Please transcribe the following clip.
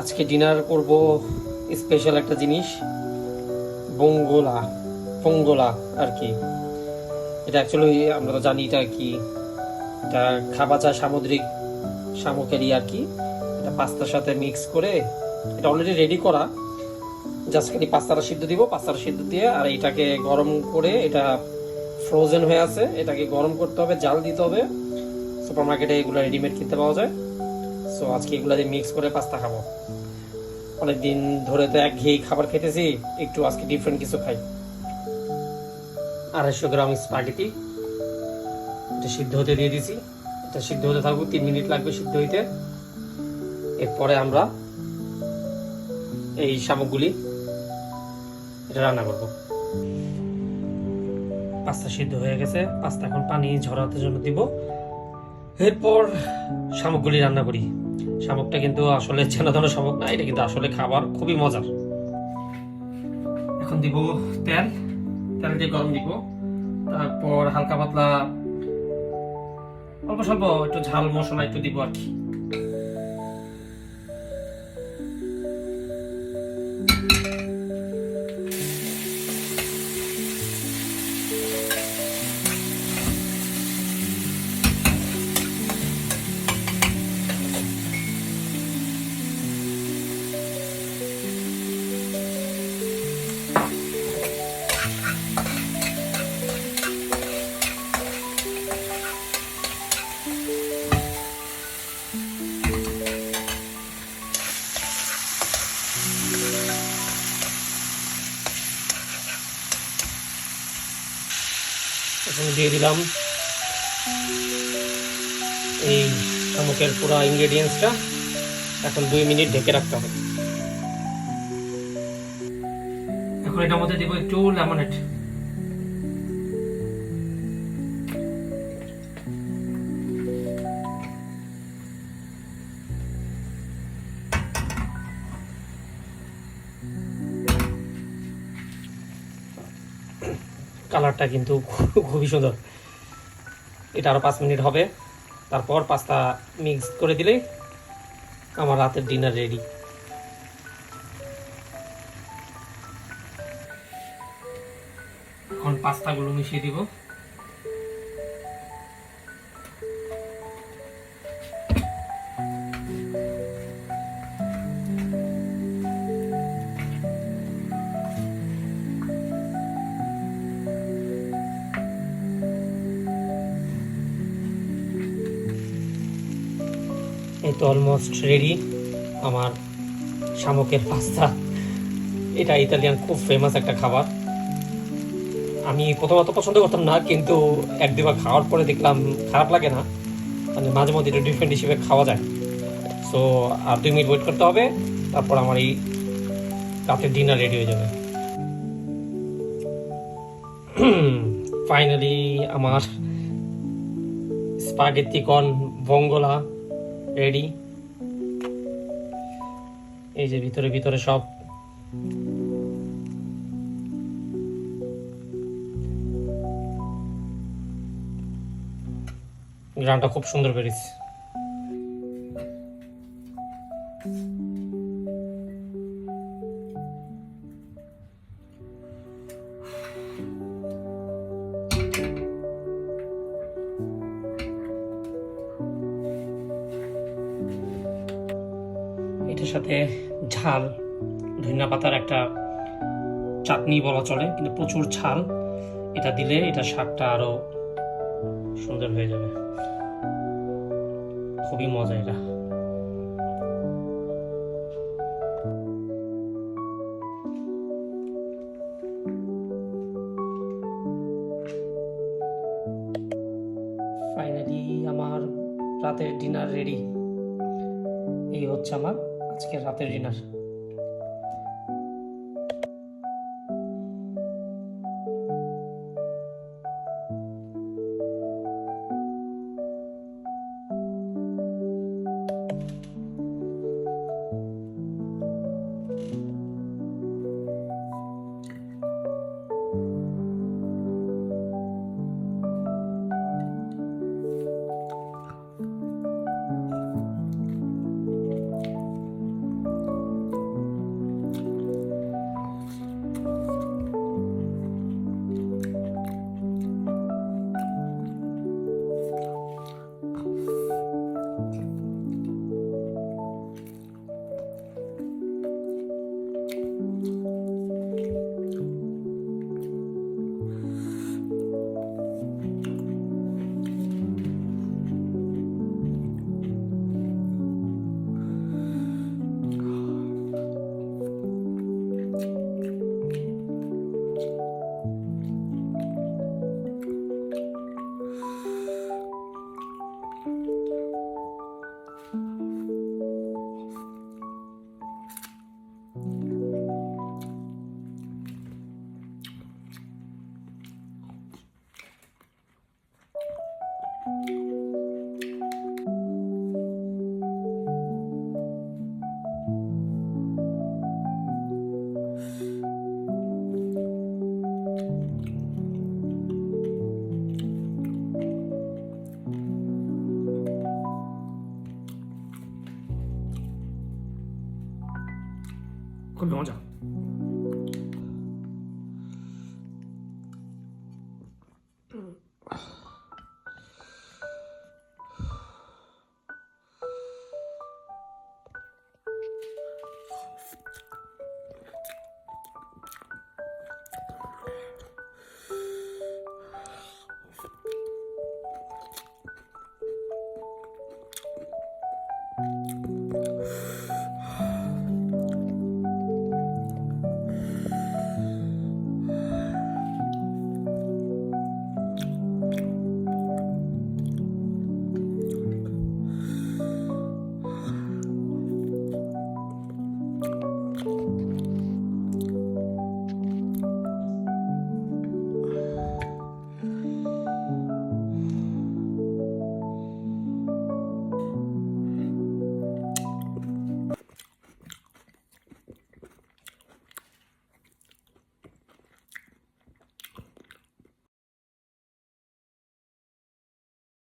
আজকে ডিনার করব স্পেশাল একটা জিনিস, বঙ্গোলা, পঙ্গোলা আর কি। এটা অ্যাকচুয়ালি আমরা তো জানি এটা কি। এটা খাবাচা সামুদ্রিক শামুকেরই আর কি। এটা পাস্তার সাথে মিক্স করে, এটা অলরেডি রেডি করা। জাস্ট খালি পাস্তাটা সিদ্ধ দিব, পাস্তাটা সিদ্ধ দিয়ে আর এটাকে গরম করে, এটা ফ্রোজেন হয়ে আছে, এটাকে গরম করতে হবে, জাল দিতে হবে। সুপার মার্কেটে এগুলো রেডিমেড কিনতে পাওয়া যায়। সো আজকে এগুলো দিয়ে মিক্স করে পাস্তা খাব। অনেকদিন ধরে তো এক ঘেয়ে খাবার খেতেছি, একটু আজকে ডিফারেন্ট কিছু খাই। আড়াইশো গ্রাম স্পাগেটি এটা সিদ্ধ হতে দিয়ে দিছি। এটা সিদ্ধ হতে থাকব তিন মিনিট লাগবে সিদ্ধ হইতে। এরপরে আমরা এই শামুকগুলি এটা রান্না করব। পাস্তা সিদ্ধ হয়ে গেছে পাস্তা এখন পানি ঝরাতে জন্য দিব। এরপর শামুকগুলি রান্না করি। শামুকটা কিন্তু আসলে চেনা ধরনের শামুক না, এটা কিন্তু আসলে খাবার, খুবই মজার। এখন দিব তেল। তেল দিয়ে গরম দিব। তারপর হালকা পাতলা, অল্প স্বল্প একটু ঝাল মশলা একটু দিব আর কি। দিয়ে দিলাম। এই শামুকের পুরো ইনগ্রেডিয়েন্টসটা এখন দুই মিনিট ঢেকে রাখতে হবে। এখন এটার মধ্যে দিব একটু লেমনেড কালারটা কিন্তু খুবই সুন্দর। এটা আরও পাঁচ মিনিট হবে। তারপর পাস্তা মিক্স করে দিলে আমার রাতের ডিনার রেডি এখন পাস্তাগুলো মিশিয়ে দিব। তো অলমোস্ট রেডি আমার শামুকের পাস্তা এটা ইতালিয়ান খুব ফেমাস একটা খাবার। আমি প্রথমত পছন্দ করতাম না, কিন্তু এক দুবার খাওয়ার পরে দেখলাম খারাপ লাগে না। মানে মাঝে মধ্যে একটু ডিফারেন্ট হিসেবে খাওয়া যায়। সো আর দুই মিনিট ওয়েট করতে হবে, তারপর আমার এই রাতের ডিনার রেডি হয়ে যাবে। ফাইনালি আমার স্পাগেত্তি কর্ন ভঙ্গোলা রেডি এই যে ভিতরে ভিতরে সব। গ্রামটা খুব সুন্দর বেরিয়েছে। সাথে ঝাল, ধনিয়া পাতার একটা চাটনি বলা চলে, কিন্তু প্রচুর ঝাল। এটা দিলে এটা শাকটা আরও সুন্দর হয়ে যাবে। খুবই মজা এটা। ফাইনালি আমার রাতের ডিনার রেডি এই হচ্ছে আমার Esquece é ter Tereginas. রাতের ডিনার খুবই মজা